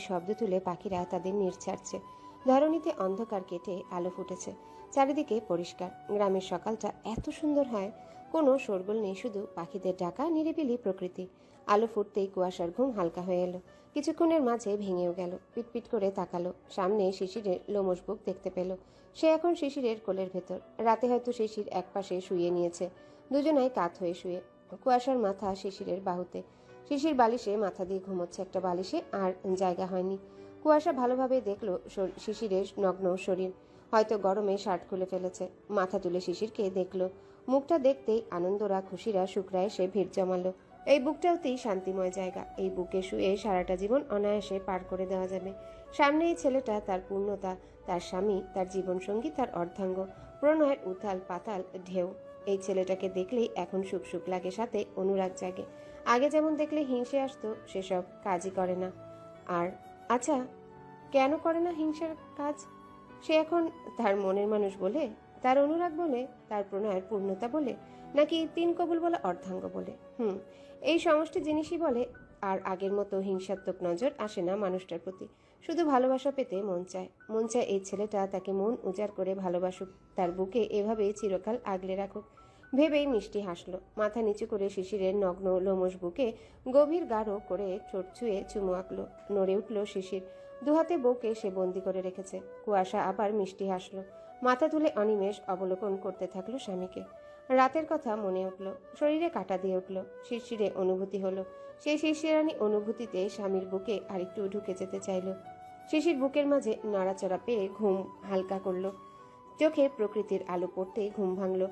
শব্দ তুলে পাখিরা তাদের নীড় ছাড়ছে। ধরণীতে অন্ধকার কেটে আলো ফুটেছে। চারিদিকে পরিষ্কার। গ্রামের সকালটা এত সুন্দর হয়। কোনো শোরগোল নেই, শুধু পাখিদের ডাকা নিরিবিলি প্রকৃতি। আলো ফুটতেই কুয়াশার ঘুম হালকা হয়ে এলো। কিছুক্ষণের মাঝে ভেঙেও গেল। পিটপিট করে তাকালো। সামনে শিশিরের লোমশ বুক দেখতে পেল। সে এখন শিশিরের কোলের ভেতর। রাতে হয়তো শিশির একপাশে শুয়ে নিয়েছে। দুজনাই কাত হয়ে শুয়ে কুয়াশার মাথা শিশিরের বাহুতে। শিশির বালিশে মাথা দিয়ে ঘুমোচ্ছে একটা বালিশে আর জায়গা হয়নি। কুয়াশা ভালোভাবে দেখল শিশিরের নগ্ন শরীর। হয়তো গরমে শার্ট খুলে ফেলেছে। মাথা তুলে শিশিরকে দেখল। মুখটা দেখতেই আনন্দরা, খুশিরা, শুক্রা এসে ভিড় জমালো। এই বুকটাতেই শান্তিময় জায়গা। এই বুকে শুয়ে সারাটা জীবন অনায়াসে পার করে দেওয়া যাবে। সামনে এই ছেলেটা তার পূর্ণতা, তার স্বামী, তার জীবনসঙ্গী, তার অর্ধাঙ্গ, প্রণয়ের উথাল পাতাল ঢেউ। এই ছেলেটাকে দেখলেই এখন সুখ সুখ লাগে সাথে অনুরাগ জাগে। আগে যেমন দেখলে হিংসে আসতো, সেসব কাজই করে না। আর আচ্ছা কেন করে না হিংসার কাজ? সে এখন তার মনের মানুষ বলে, তার অনুরাগ বলে, তার প্রণয়ের পূর্ণতা বলে, নাকি তিন কবুল বলে অর্ধাঙ্গ বলে? হুম, এই সমস্ত জিনিসই বলে, আর আগের মতো হিংসাত্মক নজর আসে না মানুষটার প্রতি। শুধু ভালোবাসা পেতে মন চায়। মন চায় এই ছেলেটা তাকে মন উজাড় করে ভালোবাসুক, তার বুকে এভাবেই চিরকাল আগলে রাখুক। ভেবেই মিষ্টি হাসলো। মাথা নিচু করে শিশিরের নগ্ন লোমশ বুকে গভীর গাঢ় করে ঠোঁট ছুঁয়ে চুমু আঁকলো। নড়ে উঠল শিশির। দুহাতে বউকে সে বন্দি করে রেখেছে। কুয়াশা আবার মিষ্টি হাসলো। মাথা তুলে অনিমেষ অবলোকন করতে থাকল স্বামীকে। রাতের কথা মনে উঠল। শরীরে কাটা দিয়ে উঠল। শিরশিরে অনুভূতি হলো। সেই শিশিরানি অনুভূতিতে স্বামীর বুকে আরেকটু ঢুকে যেতে চাইল। শিশির বুকের মাঝে নাড়াচড়া পেয়ে ঘুম হালকা করল। চোখে প্রকৃতির আলো পড়তেই ঘুম ভাঙলো।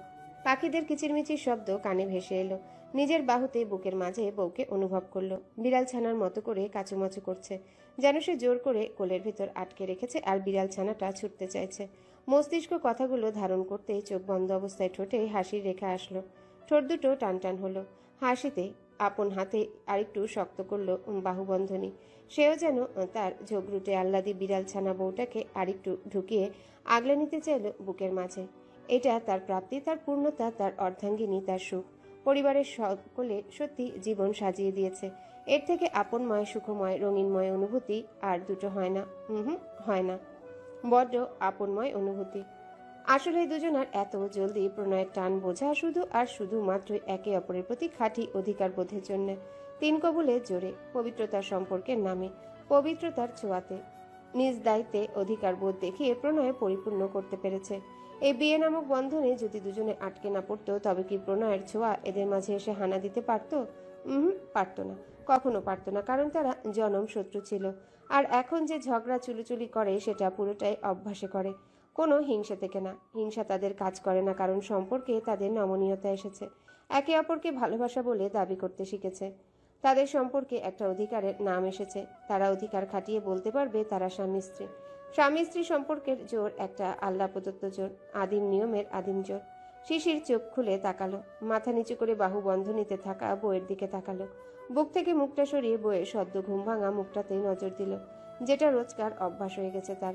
পাখিদের কিচিরমিচির শব্দ কানে ভেসে এলো। নিজের বাহুতে বুকের মাঝে বউকে অনুভব করল। বিড়াল ছানার মতো করে কাচুমাচু করছে। যেন সে জোর করে কোলের ভিতর আটকে রেখেছে আর বিড়াল ছানাটা ছুটতে চাইছে। মস্তিষ্ক কথাগুলো ধারণ করতেই চোখ বন্ধ অবস্থায় ঠোঁটে হাসির রেখা আসলো। ঠোঁট দুটো টান টান হলো। হাসিতে, আপন হাতে আরেকটু শক্ত করল বাহুবন্ধনী। সেও যেন তার ঝগড়ুটে আহ্লাদি বিড়াল ছানা বউটাকে আরেকটু ঢুকিয়ে আগলে নিতে চাইল বুকের মাঝে। এটা তার প্রাপ্তি, তার পূর্ণতা, তার অর্ধাঙ্গিনী, তার সুখ। পরিবারের সকলে সত্যি জীবন সাজিয়ে দিয়েছে। এর থেকে আপনময়, সুখময়, রঙিনময় অনুভূতি আর দুটো হয় না। হুম, হয় না। বড্ড আপনময় অনুভূতি। আসলে দুজনার এত জলদি প্রণয়ের টান বোঝা শুধু আর শুধুমাত্র একে অপরের প্রতি খাঁটি অধিকার বোধের জন্য। তিন কবুলে জোরে, পবিত্রতার সম্পর্কের নামে, পবিত্রতার ছোঁয়াতে। নিজ দায়িত্বে অধিকার বোধ দেখিয়ে প্রণয় পরিপূর্ণ করতে পেরেছে। এই বিয়ে নামক বন্ধনে যদি দুজনে আটকে না পড়তো, তবে কি প্রণয়ের ছোঁয়া এদের মাঝে এসে হানা দিতে পারতো? হুম, পারতো না। কখনো পারতো না, কারণ তারা জনম শত্রু ছিল। আর এখন যে ঝগড়া চুলোচুলি করে, সেটা পুরোটাই অভ্যাসে করে। কোনো হিংসা থেকে না। হিংসা তাদের কাজ করে না, কারণ সম্পর্কে তাদের নমনীয়তা এসেছে। একে অপরকে ভালোবাসা বলে দাবি করতে শিখেছে। তাদের সম্পর্কে একটা অধিকারের নাম এসেছে। তারা অধিকার খাটিয়ে বলতে পারবে তারা স্বামী স্ত্রী। স্বামী স্ত্রী সম্পর্কের জোর একটা আল্লাহ প্রদত্ত জোর, আদিম নিয়মের আদিম জোর। শিশির চোখ খুলে তাকালো, মাথা নিচু করে বাহু বন্ধ নিতে থাকা বইয়ের দিকে তাকালো। বুক থেকে মুখটা সরিয়ে বইয়ের সদ্য ঘুম ভাঙা মুখটাতেই নজর দিল, যেটা রোজকার অভ্যাস হয়ে গেছে তার।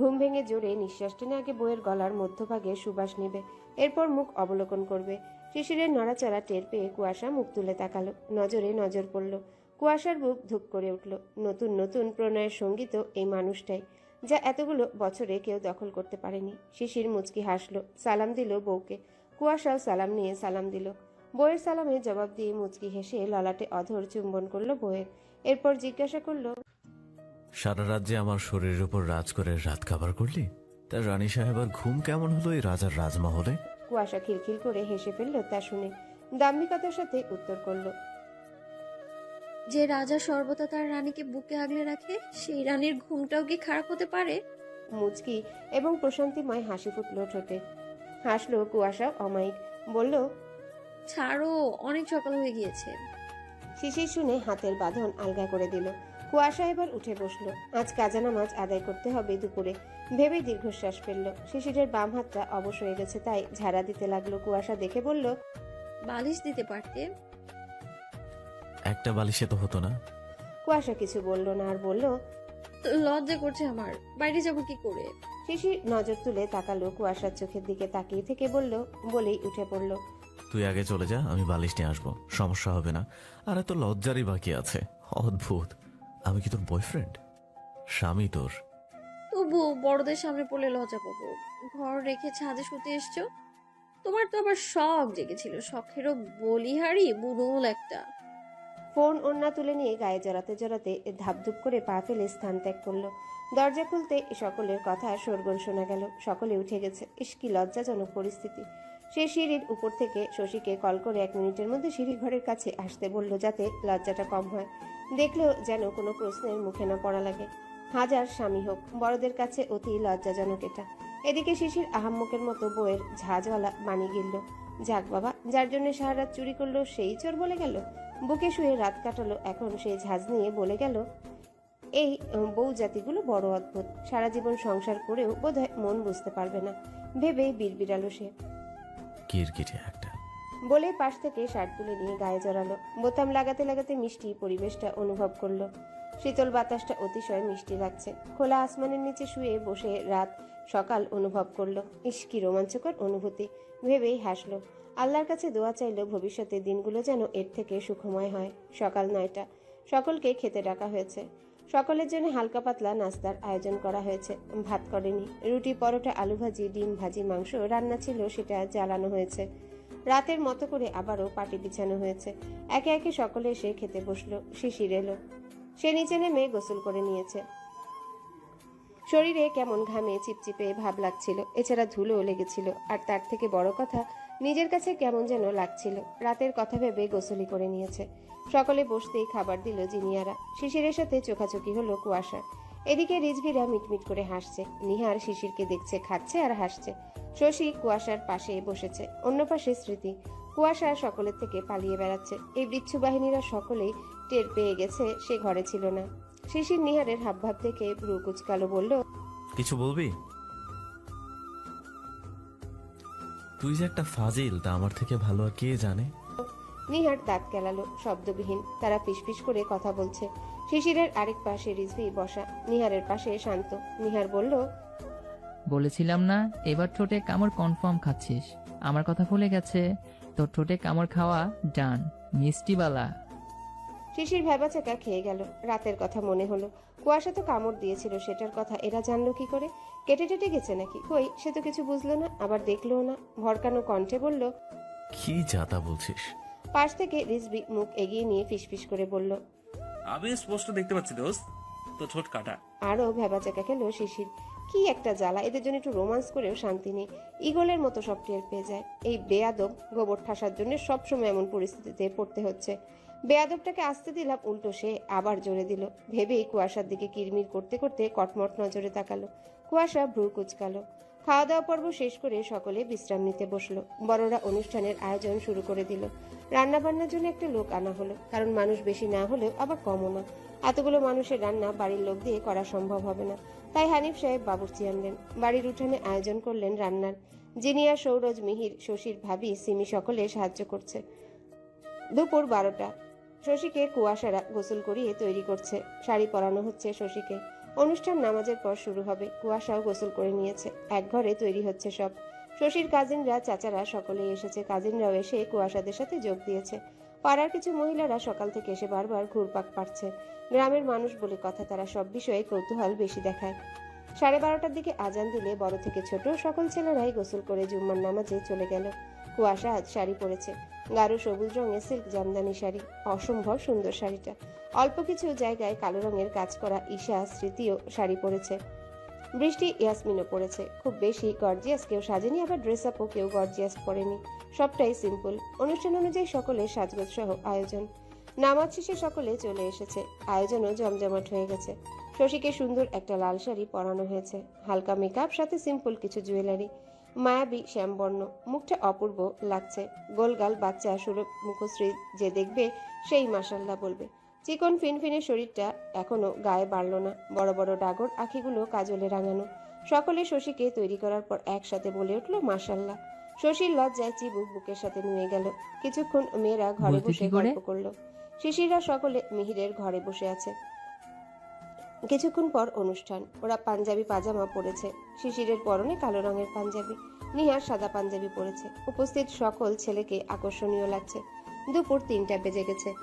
ঘুম ভেঙে জোরে নিঃশ্বাস টেনে আগে বইয়ের গলার মধ্যভাগে সুবাস নেবে, এরপর মুখ অবলোকন করবে। শিশিরের নড়াচড়া টের পেয়ে কুয়াশা মুখ তুলে তাকালো। নজরে নজর পড়ল। কুয়াশার বুক ধুপ করে উঠল। নতুন নতুন প্রণয়ের সংগীত এই মানুষটাই, যা এতগুলো বছরে কেউ দখল করতে পারেনি। শিশির মুচকি হাসলো। সালাম দিল বউকে। কুয়াশাও সালাম নিয়ে সালাম দিল। বইয়ের সালামে জবাব দিয়ে মুচকি হেসে ললাটে অধর চুম্বন করল বইয়ের এরপর জিজ্ঞাসা করল, সারা রাজ্যে আমার শরীরের উপর রাজ করে রাত কাবার করলি? তা রানী সাহেবার ঘুম কেমন হলো এই রাজার রাজমহলে? কুয়াশা খিলখিল করে হেসে ফেলল তা শুনে। দাম্ভিকতার সাথে উত্তর করল যে রাজা সর্বদা তার রানীকে বুকে আগলে রাখে সেই রানীর ঘুমটাও কি খারাপ হতে পারে? মুচকি এবং প্রশান্তিময় হাসি ফুটলো ঠোঁটে। হাসলো কুয়াশা অমায়িক বলল ছাড়ো অনেক সকাল হয়ে গিয়েছে। শিশির শুনে হাতের বাঁধন আলগা করে দিল। কুয়াশা এবার উঠে বসল। আজ কাজা নামাজ আদায় করতে হবে দুপুরে। ভেবে দীর্ঘশ্বাস ফেলল। শিশিরের বাম হাতটা অবশ হয়ে গেছে তাই ঝাড়া দিতে লাগল কুয়াশা দেখে বলল বালিশ দিতে পারতে? একটা বালিশে তো হতো না। কুয়াশা কিছু বলল না আর বলল লজ্জা করছে আমার বাইরে যাব কি করে? শিশির নজর তুলে তাকালো কুয়াশার চোখের দিকে তাকিয়ে থেকে বলল বলেই উঠে পড়ল তুই আগে চলে যা আমি বালিশ নিয়ে আসব সমস্যা হবে না। আর এত লজ্জারই বাকি আছে অদ্ভুত। আমি কি তোর বয়ফ্রেন্ড স্বামী তোর। তবু বড়দের সামনে পড়লে লজ্জা পাবো। ঘর রেখে ছাদে শুতে এসছো? তোমার তো আবার শখ জেগেছিল। শখেরও বলিহারি বুড়োল একটা। ফোন ওন্না তুলে নিয়ে গায়ে জড়াতে জড়াতে ধাপধুপ করে পা ফেলে স্থান ত্যাগ করল। দরজা খুলতে সকলের কথা শোরগোল শোনা গেল। সকলে উঠে গেছে। ইস, কি লজ্জাজনক পরিস্থিতি। সে সিঁড়ির উপর থেকে শশীকে কল করে এক মিনিটের মধ্যে সিঁড়ি ঘরের কাছে আসতে বলল যাতে লজ্জাটা কম হয়। দেখলেও যেন কোনো প্রশ্নের মুখে না পড়া লাগে। হাজার স্বামী হোক বড়দের কাছে অতি লজ্জাজনক এটা। এদিকে শিশির আহাম্মকের মতো বইয়ের ঝাঁজওয়ালা বানিয়ে গিলল। যাক বাবা যার জন্য সারা রাত চুরি করল সেই চোর বলে গেল। বুকে শুয়ে রাত কাটালো এখন সেই ঝাঁজ নিয়ে বলে গেল এই বউ জাতিগুলো বড় অদ্ভুত। সারা জীবন সংসার করেও বোধহয় মন বুঝতে পারবে না। ভেবে বিড়বিড়ালো সে। কিরকিটে একটা। বলে পাশ থেকে শার্ট তুলে নিয়ে গায়ে জড়ালো। বোতাম লাগাতে লাগাতে মিষ্টি পরিবেশটা অনুভব করল। শীতল বাতাসটা অতিশয় মিষ্টি লাগছে। খোলা আসমানের নিচে শুয়ে বসে রাত সকাল অনুভব করল। ইস, কি রোমাঞ্চকর অনুভূতি। ভেবেই হাসলো। আল্লাহর কাছে দোয়া চাইলো ভবিষ্যতের দিনগুলো যেন এর থেকে সুখময় হয়। সকাল নয়টা। সকলকে খেতে ডাকা হয়েছে। সকলের জন্য হালকা পাতলা নাস্তার আয়োজন করা হয়েছে। ভাত করেনি। রুটি, পরোটা, আলু ভাজি, ডিম ভাজি, মাংস, রান্না ছিল, সেটা জ্বালানো হয়েছে। রাতের মতো করে আবারও পাটি বিছানো হয়েছে। একে একে সকলে এসে খেতে বসল। শিশির এলো। সে নিচে নেমে গোসল করে নিয়েছে। শরীরে কেমন ঘামে চিপচিপে ভাব লাগছিল, এছাড়া ধুলোও লেগেছিল, আর তার থেকে বড় কথা, নিজের কাছে কেমন যেন লাগছিল। রাতের কথা ভেবে গোসলি করে নিয়েছে। সকলে বসতেই খাবার দিল জিনিয়ারা। শিশিরের সাথে চোখাচোখি হলো কুয়াশা এদিকে রিজভিরা মিটমিট করে হাসছে। নিহার শিশিরকে দেখছে, খাচ্ছে আর হাসছে। শশী কুয়াশার পাশে বসেছে, অন্য পাশে স্মৃতি। কুয়াশা সকলের থেকে পালিয়ে বেড়াচ্ছে। এই বিচ্ছু বাহিনীরা সকলেই টের পেয়ে গেছে সে ঘরে ছিল না। শিশির নিহারের হাবভাব দেখে ভ্রু কুচকালো বলল কিছু বলবি? তুই যে একটা ফাজিল তা আমার থেকে ভালো আর কে জানে? নিহার দাঁত কেলালো শব্দবিহীন তারা ফিসফিস করে কথা বলছে। শিশিরের আরেক পাশে রিজভি বসা নিহারের পাশে শান্ত। নিহার বলল বলেছিলাম না এবার ঠোঁটে কামড় কনফার্ম খাচ্ছিস। আমার কথা ভুলে গেছে তোর ঠোঁটে কামড় খাওয়া ডান মিষ্টিবালা শিশির ভেবাচাকা খেয়ে গেল। রাতের কথা মনে হলো। কুয়াশা তো কামড় দিয়েছিল সেটার কথা এরা জানলো কি করে? কেটে টেটে গেছে নাকি? কই সে তো কিছু বুঝলো না আবার দেখল না। ভরকানো কণ্ঠে বলল কি যাতা বলছিস? পাশ থেকে রিজবি মুখ এগিয়ে নিয়ে ফিসফিস করে বলল আমি স্পষ্ট দেখতে পাচ্ছি দোস্ত তো ছোট কাটা। আরও ভেবাচাকা খেলো শিশির। কি একটা জ্বালা এদের জন্য একটু রোমান্স করেও শান্তি নেই। ইগলের মতো সব টের পেয়ে যায়। এই বেয়াদব গোবর ঠাসার জন্য সবসময় এমন পরিস্থিতিতে পড়তে হচ্ছে। বেয়াদবটাকে আসতে দিলাম, উল্টো সে আবার জোরে দিল। ভেবেই কুয়াশার দিকে কিরমির করতে করতে কটমট নজরে তাকালো। কুয়াশা ভ্রু কুচকালো। খাওয়া দাওয়া পর্ব শেষ করে সকলে বিশ্রাম নিতে বসল। বড়রা অনুষ্ঠানের আয়োজন শুরু করে দিল। রান্না বান্নার জন্য একটা লোক আনা হলো। কারণ মানুষ বেশি না হলেও আবার কমও না। এতগুলো মানুষের রান্না বাড়ির লোক দিয়ে করা সম্ভব হবে না। তাই হানিফ সাহেব বাবুর্চি আনলেন। বাড়ির উঠানে আয়োজন করলেন রান্নার। জিনিয়া সৌরজ, মিহির, শশীর ভাবি, সিমি সকলে সাহায্য করছে। দুপুর বারোটা। শশীকে কুয়াশারা গোসল করিয়ে তৈরি করছে। শাড়ি পরানো হচ্ছে শশীকে। অনুষ্ঠান নামাজের পর শুরু হবে। কুয়াশাও গোসল করে নিয়েছে। এক ঘরে তৈরি হচ্ছে সব। শশীর কাজিনরা চাচারা সকলেই এসেছে। কাজিনরাও এসে কুয়াশাদের সাথে যোগ দিয়েছে। পাড়ার কিছু মহিলারা সকাল থেকে এসে বারবার ঘুরপাক পাচ্ছে গ্রামের মানুষ বলে কথা তারা সব বিষয়ে কৌতূহল বেশি দেখায়। সাড়ে বারোটার দিকে আজান দিলে বড় থেকে ছোট সকল ছেলেরাই গোসল করে জুম্মার নামাজে চলে গেল। কুয়াশা আজ শাড়ি পরেছে। গাঢ় সবুজ রঙের সিল্ক জামদানি শাড়ি। অসম্ভব সুন্দর শাড়িটা। অল্প কিছু জায়গায় কালো রঙের কাজ করা ঈশা স্মৃতিও শাড়ি পরেছে। বৃষ্টি ইয়াসমিনও পরেছে। খুব বেশি গর্জিয়াস কেউ সাজেনি, আবার ড্রেস আপও কেউ গর্জিয়াস পরেনি। সবটাই সিম্পল অনুষ্ঠান অনুযায়ী সকলে সাজগোজ সহ আয়োজন। নামাজ শেষে সকলে চলে এসেছে। আয়োজনও জমজমাট হয়ে গেছে। শশীকে সুন্দর একটা লাল শাড়ি পরানো হয়েছে। হালকা মেকআপ সাথে সিম্পল কিছু জুয়েলারি মায়াবী শ্যামবর্ণ। মুখটা অপূর্ব লাগছে। গোলগাল বাচ্চা সুরভ মুখশ্রী যে দেখবে সেই মাসাল্লাহ বলবে। চিকন ফিনফিনে শরীরটা এখনও গায়ে বাড়ল না। বড় বড় ডাগর আখিগুলো কাজলে রাঙানো। সকলে শশীকে তৈরি করার পর একসাথে বলে উঠল মাসাল্লাহ শশীর লজ্জায় চিবুক বুকের সাথে নুয়ে গেল। কিছুক্ষণ মেয়েরা ঘরে বসে গল্প করল। শিশিরা সকলে মিহিরের ঘরে বসে আছে। কিছুক্ষণ পর অনুষ্ঠান। ওরা পাঞ্জাবি পাজামা পরেছে। শিশিরের পরনে কালো রঙের পাঞ্জাবি। নিহার সাদা পাঞ্জাবি পরেছে। উপস্থিত সকল ছেলেকে আকর্ষণীয় লাগছে। দুপুর তিনটা বেজে গেছে।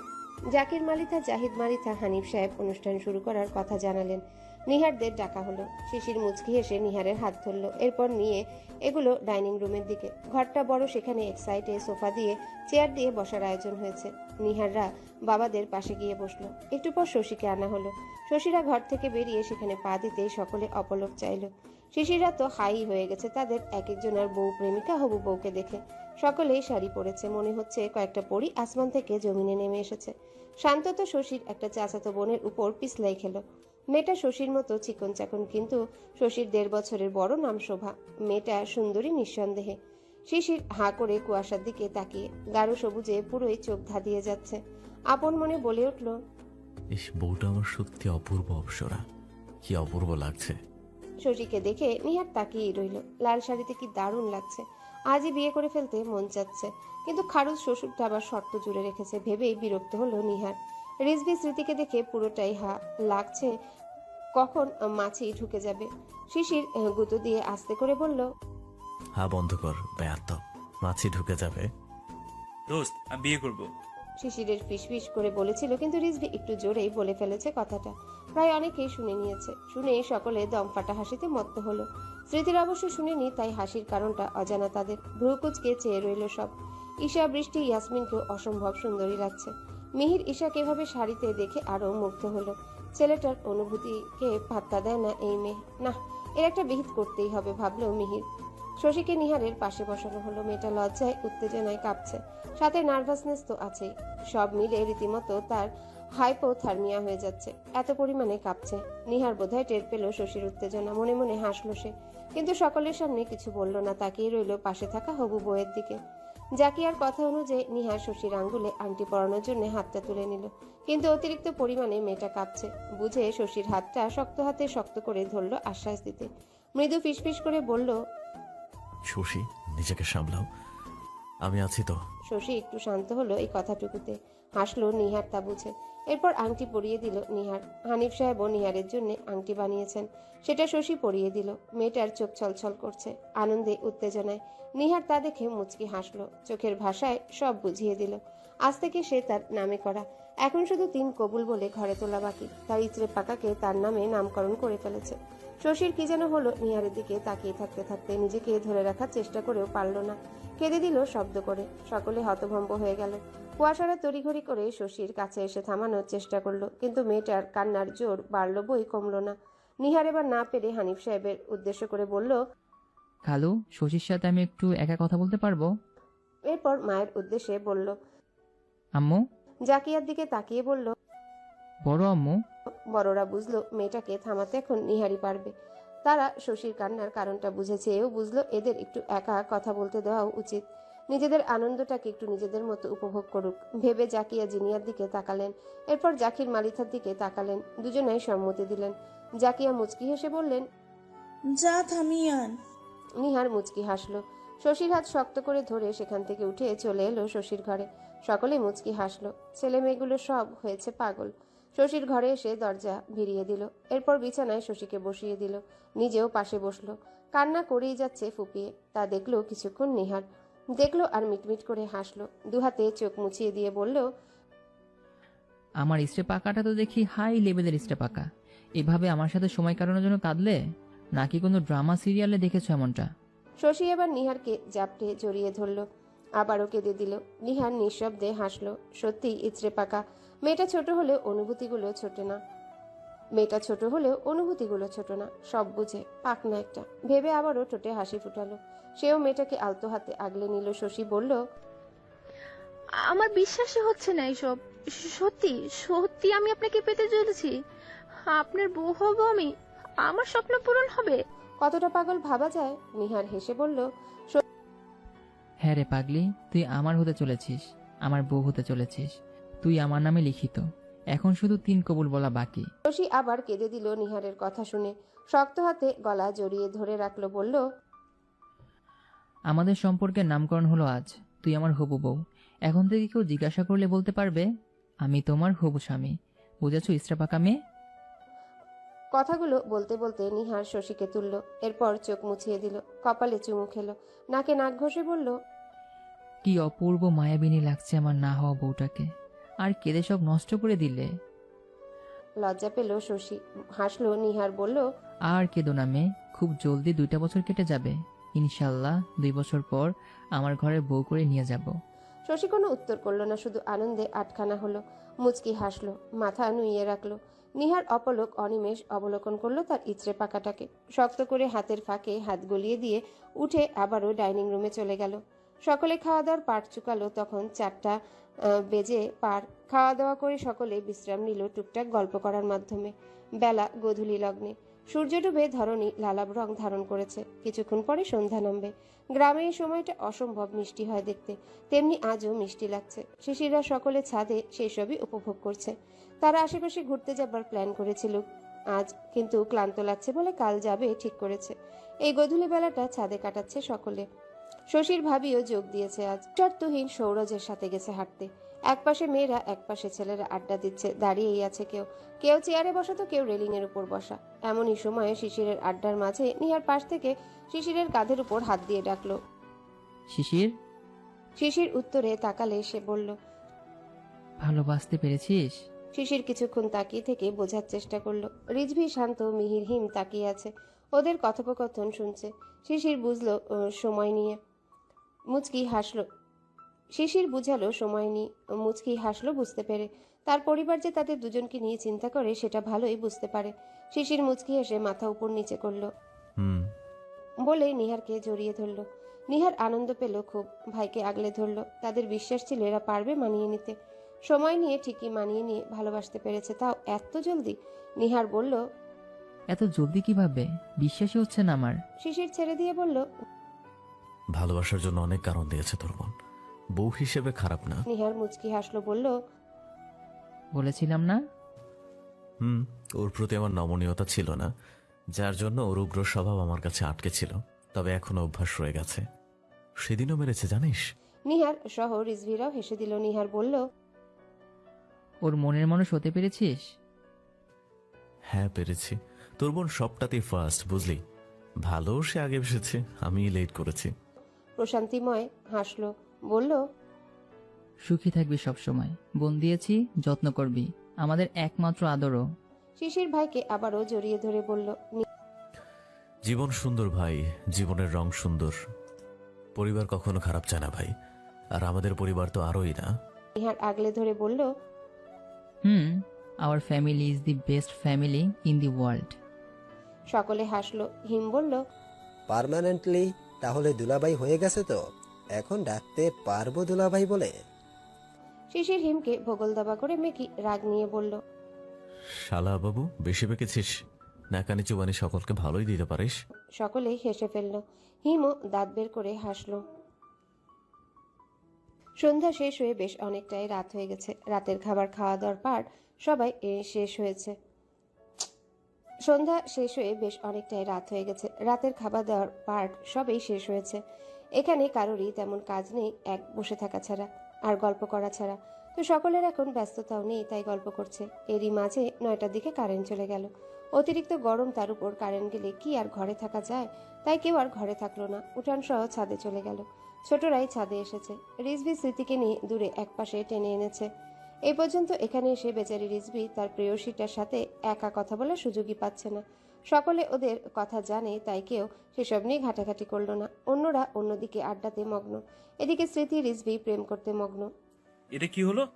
জাকির মালিথা জাহিদ মালিতা, হানিফ সাহেব অনুষ্ঠান শুরু করার কথা জানালেন। নিহারদের ডাকা হলো। শিশির মুচকি হেসে নিহারের হাত ধরলো। এরপর নিয়ে এগুলো ডাইনিং রুমের দিকে। ঘরটা বড়, সেখানে এক সাইডে সোফা দিয়ে চেয়ার দিয়ে বসার আয়োজন হয়েছে। নিহাররা বাবাদের পাশে গিয়ে বসল। একটু পর শশীকে আনা হলো। শশীরা ঘর থেকে বেরিয়ে সেখানে পা দিতেই সকলে অপলক চাইলো। শিশিরা তো হাই হয়ে গেছে, তাদের এক একজনের বউ প্রেমিকা হবু বউকে দেখে। সকলেই শাড়ি পরেছে। মনে হচ্ছে কয়েকটা পরি আসমান থেকে জমিনে নেমে এসেছে। শান্ত তো শশীর একটা চাচাতো বোনের উপর পিছলাই খেলো। মেয়েটা শশীর মতো চিকন চাকন কিন্তু শশীর দেড় বছরের বড় নাম শোভা মেয়েটা সুন্দরী নিঃসন্দেহে। শিশির হাঁ করে কুয়াশার দিকে তাকিয়ে গাঢ় সবুজে পুরোই চোখ ধাঁধিয়ে যাচ্ছে। আপন মনে বলে উঠল ইস বউটা আমার সত্যি অপূর্ব অপসরা। কি অপূর্ব লাগছে। শশীকে দেখে নিহার তাকিয়েই রইল। লাল শাড়িতে কি দারুণ লাগছে। আজই বিয়ে করে ফেলতে মন চাচ্ছে কিন্তু খারুজ শ্বশুরটা আবার শর্ত জুড়ে রেখেছে ভেবেই বিরক্ত হলো নিহার। রিজবি স্মৃতিকে দেখে পুরোটাই হা লাগছে। কখন মাছি ঢুকে যাবে? শিশির গুঁতো দিয়ে আস্তে করে বলল হা বন্ধ কর ব্যর্থ মাছি ঢুকে যাবে। দোস্ত আমি বিয়ে করব। শিশিরের ফিসফিস করে বলেছিল কিন্তু রিজভি একটু জোরেই বলে ফেলেছে কথাটা। প্রায় অনেকেই শুনে নিয়েছে। শুনে সকলে দম ফাটা হাসিতে মত্ত হলো। স্মৃতির অবশ্য শুনেনি তাই হাসির কারণটা অজানা তাদের। ভ্রুকুচকে চেয়ে রইল সব। ঈশা বৃষ্টি ইয়াসমিনকেও অসম্ভব সুন্দরী লাগছে। মিহির ঈশাকে এভাবে শাড়িতে দেখে আরও মুগ্ধ হলো। ছেলেটার অনুভূতিকে পাত্তা দেয় না এই মেয়ে না, এর একটা বিহিত করতেই হবে ভাবলো মিহির। শশীকে নিহারের পাশে বসানো হলো, মেয়েটা লজ্জায়, উত্তেজনায় কাঁপছে। সাথে নার্ভাসনেস তো আছেই। সব মিলে রীতিমতো তার হাইপোথার্মিয়া হয়ে যাচ্ছে। এত পরিমাণে কাঁপছে। নিহার বোধহয় টের পেল শশীর উত্তেজনা। মনে মনে হাসলো সে। কিন্তু সকলের সামনে কিছু বলল না, তাকিয়ে রইল পাশে থাকা হবু বইয়ের দিকে। জাকিয়ার কথা অনুযায়ী নিহার শশীর আঙ্গুলে আংটি পরানোর জন্য হাতটা তুলে নিল। কিন্তু অতিরিক্ত পরিমাণে মেয়েটা কাঁপছে। বুঝে শশীর হাতটা শক্ত হাতে শক্ত করে ধরল আশ্বাস দিতে। মৃদু ফিসফিস করে বলল শশী নিজেকে সামলাও। আমি আছি তো। শশী একটু শান্ত হলো এই কথাটুকুতে। হাসলো নিহার তা বুঝে। এরপর আংটি পরিয়ে দিল নিহার। হানিফ সাহেবও নিহারের জন্য আংটি বানিয়েছেন। সেটা শশী পরিয়ে দিল। মেয়েটার চোখ ছলছল করছে আনন্দে উত্তেজনায়। নিহার তা দেখে মুচকি হাসলো। চোখের ভাষায় সব বুঝিয়ে দিল। আজ থেকে সে তার নামে করা। এখন শুধু তিন কবুল বলে ঘরে তোলা বাকি। তার ইচড়ে পাকাকে তার নামে নামকরণ করে ফেলেছে। শশীর কি যেন হলো নিহারের দিকে তাকিয়ে থাকতে থাকতে নিজেকে ধরে রাখার চেষ্টা করেও পারল না। কেঁদে দিল শব্দ করে। সকলে হতভম্ব হয়ে গেল। কুয়াশারা তড়িঘড়ি করে শশীর কাছে এসে থামানোর চেষ্টা করল। কিন্তু মেয়েটার কান্নার জোর বাড়ল বই কমল না। নিহার এবার না পেরে হানিফ সাহেবের উদ্দেশ্য করে বলল খালু শশীর সাথে আমি একটু একা কথা বলতে পারব? এরপর মায়ের উদ্দেশ্যে বলল আম্মু? জাকিয়ার দিকে তাকিয়ে বলল বড় আম্মু। বড়রা বুঝলো মেয়েটাকে থামাতে এখন নিহারি পারবে। তারা শশীর কান্নার কারণটা বুঝেছে এও বুঝলো এদের একটু একা কথা বলতে দেওয়াও উচিত। নিজেদের আনন্দটাকে একটু নিজেদের মতো উপভোগ করুক। ভেবে জাকিয়া জিনিয়ার দিকে তাকালেন। এরপর জাকির মালিথার দিকে তাকালেন। দুজনাই সম্মতি দিলেন। জাকিয়া মুচকি হেসে বললেন যা থামিয়ান নিহার মুচকি হাসলো। শশীর হাত শক্ত করে ধরে সেখান থেকে উঠে চলে এলো শশীর ঘরে। সকলে মুচকি হাসলো। ছেলে মেয়েগুলো সব হয়েছে পাগল। শশীর ঘরে এসে দরজা ভিড়িয়ে দিল। এরপর বিছানায় শশীকে বসিয়ে দিল। নিজেও পাশে বসল। কান্না করেই যাচ্ছে ফুপিয়ে। তা দেখল কিছুক্ষণ নিহার। দেখল আর মিটমিট করে হাসলো। দুহাতে চোখ মুছিয়ে দিয়ে বলল, আমার স্টে পাকাটা তো দেখি হাই লেভেলের স্টে পাকা এভাবে আমার সাথে সময় কাটানোর জন্য কাঁদলে? নাকি কোনো ড্রামা সিরিয়ালে দেখেছ এমনটা? শশী এবার নিহারকে জাপটে জড়িয়ে ধরল আবারও কেঁদে দিল। নিহার নিঃশব্দে হাসলো সত্যি ইচড়ে পাকা। মেয়েটা ছোট হলেও অনুভূতিগুলো ছোট না। মেয়েটা ছোট হলেও অনুভূতিগুলো ছোট না সব বুঝে পাক না একটা। ভেবে আবারও ঠোঁটে হাসি ফুটালো। সেও মেয়েটাকে আলতো হাতে আগলে নিল। শশী বলল আমার বিশ্বাসই হচ্ছে না এইসব সত্যি সত্যি আমি আপনাকে পেতে চলেছি। আপনার বউ হব আমি। আমার স্বপ্ন পূরণ হবে। কতটা পাগল ভাবা যায়? নিহার হেসে বলল হ্যাঁ রে পাগলি তুই আমার হতে চলেছিস আমার বউ হতে চলেছিস তুই আমার নামে লিখিত এখন শুধু তিন কবুল বলা বাকি। শশী আবার কেঁদে দিল নিহারের কথা শুনে শক্ত হাতে গলা জড়িয়ে ধরে রাখল বলল আমাদের সম্পর্কের নামকরণ হলো আজ তুই আমার হবু বউ এখন থেকে কেউ জিজ্ঞাসা করলে বলতে পারবে আমি তোমার হবু স্বামী বুঝেছ ইস্ত্রা পাকা মেয়ে? কথাগুলো বলতে বলতে নিহার শশীকে তুলল এরপর চোখ মুছিয়ে দিল কপালে চুমু খেলো। নাকে নাক ঘষে বলল কি অপূর্ব মায়াবিনী লাগছে আমার না হওয়া বউটাকে। আর কেঁদে সব নষ্ট করে দিলে? লজ্জা পেল শশী হাসলো নিহার বলল আর কেঁদো না মেয়ে খুব জলদি দুইটা বছর কেটে যাবে। ইনশাল্লাহ দুই বছর পর আমার ঘরে বউ করে নিয়ে যাব। শশী কোনো উত্তর করল না শুধু আনন্দে আটখানা হলো। মুচকি হাসলো মাথা নুইয়ে রাখল। নিহার অপলক অনিমেষ অবলোকন করল তার ইচড়ে পাকাটাকে। শক্ত করে হাতের ফাঁকে হাত গলিয়ে দিয়ে উঠে আবারও ডাইনিং রুমে চলে গেল। সকলে খাওয়া দাওয়ার পাট চুকালো তখন চারটা বেজে পার। খাওয়া দাওয়া করে সকলে বিশ্রাম নিল টুকটাক গল্প করার মাধ্যমে। বেলা গোধূলি লগ্নে। সূর্য ডুবে ধরনী লালাব রং ধারণ করেছে। কিছুক্ষণ পরে সন্ধ্যা নামবে। গ্রামে এই সময়টা অসম্ভব মিষ্টি হয় দেখতে। তেমনি আজও মিষ্টি লাগছে। শিশিরা সকলে ছাদে সেই সবই উপভোগ করছে। তারা আশেপাশে ঘুরতে যাবার প্ল্যান করেছিল। আজ কিন্তু ক্লান্ত লাগছে বলে কাল যাবে ঠিক করেছে। এই গধূলি বেলাটা ছাদে কাটাচ্ছে সকলে। শশীর ভাবিও যোগ দিয়েছে আজ। শর্তহীন সৌরজের সাথে গেছে হাঁটতে। একপাশে মেয়েরা একপাশে ছেলেরা আড্ডা দিচ্ছে। দাঁড়িয়েই আছে কেউ। কেউ চেয়ারে বসা তো কেউ রেলিং এর উপর বসা। এমনই সময়ে শিশিরের আড্ডার মাঝে নিহার পাশ থেকে শিশিরের কাঁধের উপর হাত দিয়ে ডাকলো। শিশির? শিশির উত্তরে তাকালে সে বলল ভালোবাসতে পেরেছিস? শিশির কিছুক্ষণ তাকিয়ে থেকে বোঝার চেষ্টা করল। রিজভি শান্ত মিহির হিম তাকিয়ে আছে। ওদের কথোপকথন শুনছে। শিশির বুঝলো সময় নিয়ে। মুচকি হাসলো। শিশির বুঝালো সময় নিয়ে। মুচকি হাসলো বুঝতে পেরে। তার পরিবার যে তাদের দুজনকে নিয়ে চিন্তা করে সেটা ভালোই বুঝতে পারে। শিশির মুচকি হেসে মাথা উপর নিচে করল। হুম। বলে নিহারকে জড়িয়ে ধরল। নিহার আনন্দ পেল খুব। ভাইকে আগলে ধরল। তাদের বিশ্বাস ছিল এরা পারবে মানিয়ে নিতে। সময় নিয়ে ঠিকই মানিয়ে নিয়ে ভালোবাসতে পেরেছে তাও এত জলদি? নিহার বলল এত জলদি কীভাবে? বিশ্বাসই হচ্ছে না আমার। শিশির ছেড়ে দিয়ে বলল ভালোবাসার জন্য অনেক কারণ দিয়েছে তোর বোন বউ হিসেবে খারাপ না। নিহার মুচকি হাসলো বলল বলেছিলাম না? হুম ওর প্রতি আমার নমনীয়তা ছিল না যার জন্য ওর উগ্র স্বভাব আমার কাছে আটকে ছিল তবে এখনও অভ্যাস রয়ে গেছে। সেদিনও মেরেছে জানিস? নিহার সহ রিজভিরাও হেসে দিল নিহার বলল ওর মনের মানুষ হতে পেরেছিস? হ্যাঁ পেরেছি। তোর বোন সবটাতেই ফার্স্ট বুঝলি? ভালো সে আগে এসেছে আমি লেট করেছি। প্রশান্তিময় হাসলো বলল সুখী থাকবি সব সময় বোন দিয়েছি যত্ন করবি। আমাদের একমাত্র আদরও। শিশির ভাইকে আবারও জড়িয়ে ধরে বলল জীবন সুন্দর ভাই জীবনের রং সুন্দর। পরিবার কখনো খারাপ চায় না ভাই। আর আমাদের পরিবার তো আরোই না। নিহার আগলে ধরে বলল হুম our family is the best family in the world সকলে হাসলো হিম বলল পার্মানেন্টলি তাহলে দুলাভাই হয়ে গেছে তো? এখন ডাকতে পারব দুলাভাই বলে? শিশির হিমকে ভোগল দাবা করে মেকি রাগ নিয়ে বলল শালা বাবু বেশি পেকেছিস নাকানি চুবানি সকলকে ভালোই দিতে পারিস? সকলেই হেসে ফেলল। হিমও দাঁত বের করে হাসল। সন্ধ্যা শেষ হয়ে বেশ অনেকটাই রাত হয়ে গেছে। রাতের খাবার খাওয়া দাওয়ার পার সবাই এ, শেষ হয়েছে। সন্ধ্যা শেষ হয়ে বেশ অনেকটাই রাত হয়ে গেছে। রাতের খাবার দাওয়ার পার্ট সবই শেষ হয়েছে। এখানে কারোরই তেমন কাজ নেই এক বসে থাকা ছাড়া আর গল্প করা ছাড়া। তো সকলের এখন ব্যস্ততাও নেই তাই গল্প করছে। এরই মাঝে নয়টার দিকে কারেন্ট চলে গেল। অতিরিক্ত গরম তার উপর কারেন্ট গেলে কি আর ঘরে থাকা যায়? তাই কেউ আর ঘরে থাকল না। উঠান সহ ছাদে চলে গেল। ছোটরাই ছাদে এসেছে। রিজভি স্মৃতিকে নিয়ে দূরে একপাশে টেনে এনেছে। এই পর্যন্ত এখানে এসে বেচারি রিজভি তার প্রেয়সীটার সাথে একা কথা বলার সুযোগই পাচ্ছে না। সকলে ওদের কথা জানে তাই কেউ সেসব নিয়ে ঘাটাঘাটি করল না। অন্যরা অন্যদিকে আড্ডাতে মগ্ন। এদিকে স্মৃতি রিজভি প্রেম করতে মগ্ন। এটা কি হলো?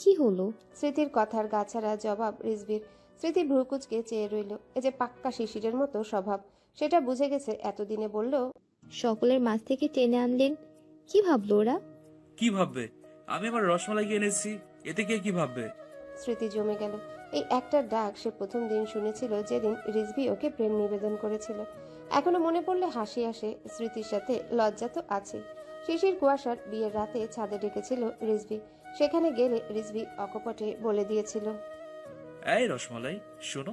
কি হলো? স্মৃতির কথার গাছাড়া জবাব রিজভির। স্মৃতি ভ্রুকুচকে চেয়ে রইল। এ যে পাক্কা শিশিরের মতো স্বভাব সেটা বুঝে গেছে এতদিনে বলল সকলের মাছ থেকে টেনে আনলেন। কি ভাবলো ওরা? কি ভাববে? আমি আমার রসমালাই গিয়ে এনেছি। এতে কে কি ভাববে? স্মৃতি জমে গেল। এই একটা ডাক সে প্রথম দিন শুনেছিল যেদিন রিজভি ওকে প্রেম নিবেদন করেছিল। এখনও মনে পড়লে হাসি আসে স্মৃতির সাথে লজ্জা তো আছে শিশির কুয়াশার বিয়ের রাতে ছাদে ডেকেছিল রিজভি। সেখানে গেলে রিজভি অকপটে বলে দিয়েছিল। এই রসমালাই শোনো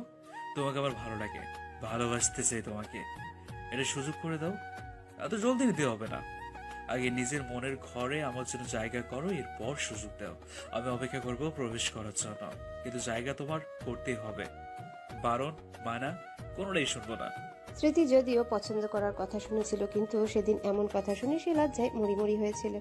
তোমাকে আমার ভালো লাগে ভালোবাসতে চাই তোমাকে। এটা সুযোগ করে দাও এত জলদি নিতে হবে না। আগে নিজের মনের ঘরে আমার জন্য জায়গা করো, এরপর সুযোগ দাও। আমি অপেক্ষা করব প্রবেশ করার জন্য। কিন্তু জায়গা তোমার করতেই হবে। বারণ, মানা, কোনোটাই শুনব না। স্মৃতি যদিও পছন্দ করার কথা শুনেছিল, কিন্তু সেদিন এমন কথা শুনে সে লজ্জায় মরিমরি হয়েছিল।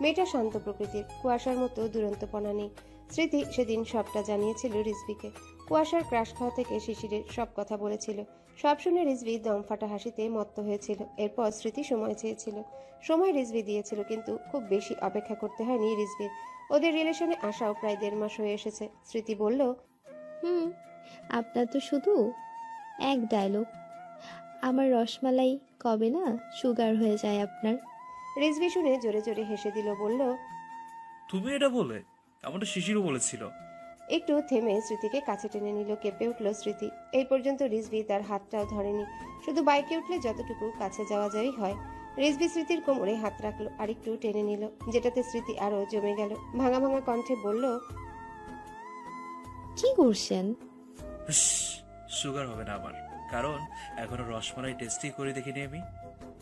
মেয়েটা শান্ত প্রকৃতির, কুয়াশার মতো দুরন্তপনা নেই। স্মৃতি সেদিন সবটা জানিয়েছিল রিজবিকে কুয়াশার ক্রাশ খাওয়া থেকে শিশিরের সব কথা বলেছিল। সব শুনে রিজভি দম ফাটা হাসিতে মত্ত হয়েছিল। এরপর স্মৃতি সময় চেয়েছিল। সময় রিজভি দিয়েছিল কিন্তু খুব বেশি অপেক্ষা করতে হয়নি রিজবির ওদের রিলেশনে আসাও প্রায় দেড় মাস হয়ে এসেছে। স্মৃতি বলল হুম আপনার তো শুধু এক ডায়লগ আমার রসমালাই কবে না সুগার হয়ে যায় আপনার। রিজবি শুনে জোরে জোরে হেসে দিল বলল তুমি এটা বলে এমনটা শিশিরও বলেছিল। একটু থেমে স্মৃতিকে কাছে টেনে নিল কেঁপে উঠল স্মৃতি এই পর্যন্ত রিজবি তার হাতটাও ধরেনি। শুধু বাইকে উঠলে যতটুকু কাছে যাওয়া যাওয়াই হয়। রিজবি স্মৃতির কোমরে হাত রাখল আর একটু টেনে নিল। যেটাতে স্মৃতি আরও জমে গেল। ভাঙা ভাঙা কণ্ঠে বলল কি করছেন? সুগার হবে না আমার। কারণ এখনও রসমালাই টেস্টই করে দেখিনি আমি।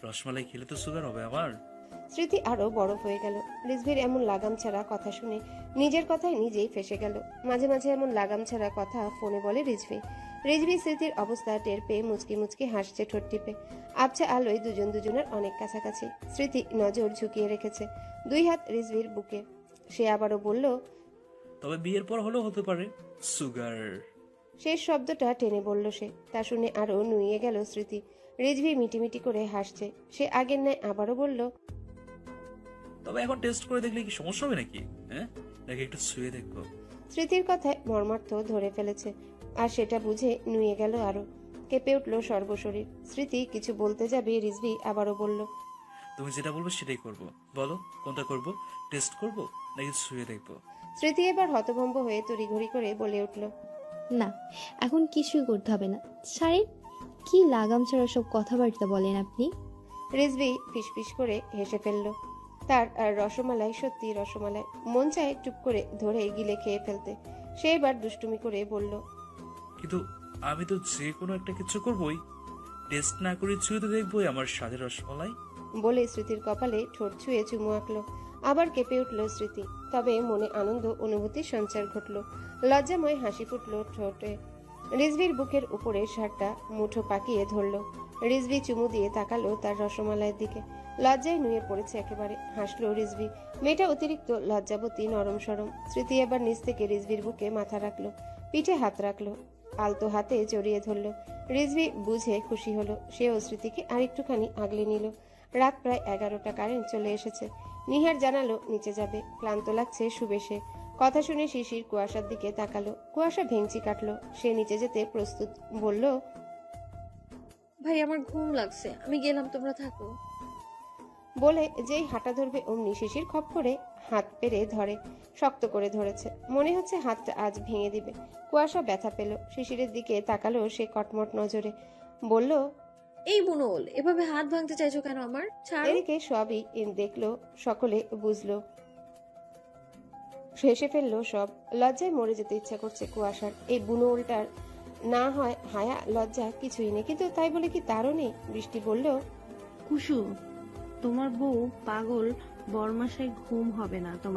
রসমালাই খেলে তো সুগার হবে আমার। স্মৃতি আরও বরফ হয়ে গেল। রিজভির এমন লাগাম ছাড়া কথা শুনে নিজের কথায় নিজেই ফেসে গেল। মাঝে মাঝে এমন লাগাম ছাড়া কথা ফোনে বলে রিজভি। রিজভি স্মৃতির অবস্থা টের পেয়ে মুচকি মুচকি হাসছে ঠোঁট টিপে। আবছা আলোয় দুজন দুজনের অনেক কাছাকাছি। স্মৃতি নজর ঝুঁকিয়ে রেখেছে। দুই হাত রিজভির বুকে। সে আবারও বলল তবে বিয়ের পর হলেও হতে পারে। সুগার। শেষ শব্দটা টেনে বলল সে। তা শুনে আরও নুইয়ে গেল স্মৃতি। রিজভি মিটিমিটি করে হাসছে। সে আগের ন্যায় আবারও বলল তবে এখন টেস্ট করে দেখলে কি সমস্যা হবে নাকি? হ্যাঁ? নাকি একটু শুয়ে দেখব? স্মৃতির কথায় মর্মার্থ ধরে ফেলেছে। আর সেটা বুঝে নুয়ে গেল আরও কেঁপে উঠল সর্বশরীর। স্মৃতি কিছু বলতে যাবে রিজভি আবারও বলল তুমি যেটা বলবে সেটাই করব। বলো কোনটা করব? টেস্ট করব নাকি শুয়ে দেখব? স্মৃতি এবার হতভম্ব হয়ে তড়িঘড়ি করে বলে উঠল না এখন কিছুই করতে হবে না। সারেন কি লাগাম ছাড়া সব কথাবার্তা বলেন আপনি? রিজভি ফিসফিস করে হেসে ফেলল তার আর রসমালাই সত্যি রসমালাই। মন চায় টুপ করে ধরে গিলে খেয়ে ফেলতে। সে এবার দুষ্টুমি করে বলল কিন্তু আমি তো যে কোনো একটা কিছু করবই। টেস্ট না করে ছুঁয়ে তো দেখবোই আমার স্বাদের রসমালাই। বলে স্মৃতির কপালে ঠোঁট ছুঁয়ে চুমু আঁকলো। আবার কেঁপে উঠল স্মৃতি। তবে মনে আনন্দ অনুভূতির সঞ্চার ঘটল। লজ্জাময় হাসি ফুটল ঠোঁটে। রিজভির বুকের উপরে শার্টটা মুঠো পাকিয়ে ধরল। রিজভি চুমু দিয়ে তাকালো তার রসমালাইয়ের দিকে। লজ্জায় নুয়ে পড়েছে একেবারে। হাসলো রিজভি। মেয়েটা অতিরিক্ত লজ্জাবতী, নরম সরম। স্মৃতি এবার নিচ থেকে রিজভির বুকে মাথা রাখল, পিঠে হাত রাখল, আলতো হাতে জড়িয়ে ধরলো। রিজভি বুঝে খুশি হলো, সেও স্মৃতিকে আরেকটুখানি আগলে নিল। রাত প্রায় এগারোটা, কারেন্ট চলে এসেছে। নিহার জানালো, নিচে যাবে। ক্লান্ত লাগছে সুবেশে। কথা শুনে শিশির কুয়াশার দিকে তাকালো। কুয়াশা ভেঙচি কাটলো। সে নিচে যেতে প্রস্তুত বলল ভাই আমার ঘুম লাগছে। আমি গেলাম তোমরা থাকো। বলে যেই হাঁটা ধরবে অমনি শিশির খপ করে হাত পেরে ধরে শক্ত করে ধরেছে। মনে হচ্ছে হাতটা আজ ভেঙে দিবে। কুয়াশা ব্যথা পেল। শিশিরের দিকে তাকালো সে কটমট নজরে। বলল এই বুনল এভাবে হাত ভাঙতে চাইছো কেন আমার? এদিকে সবই দেখল সকলে বুঝলো। শেষে ফেলল সব। লজ্জায় মরে যেতে ইচ্ছা করছে কুয়াশার। এই বুনো উল্টার না হয় হায়া লজ্জা কিছুই নেই। কিন্তু তাই বলে কি তারও নেই? বৃষ্টি বলল কুসুম, তোমার বউ পাগল বরমাসায় ঘুম হবে না তোমার।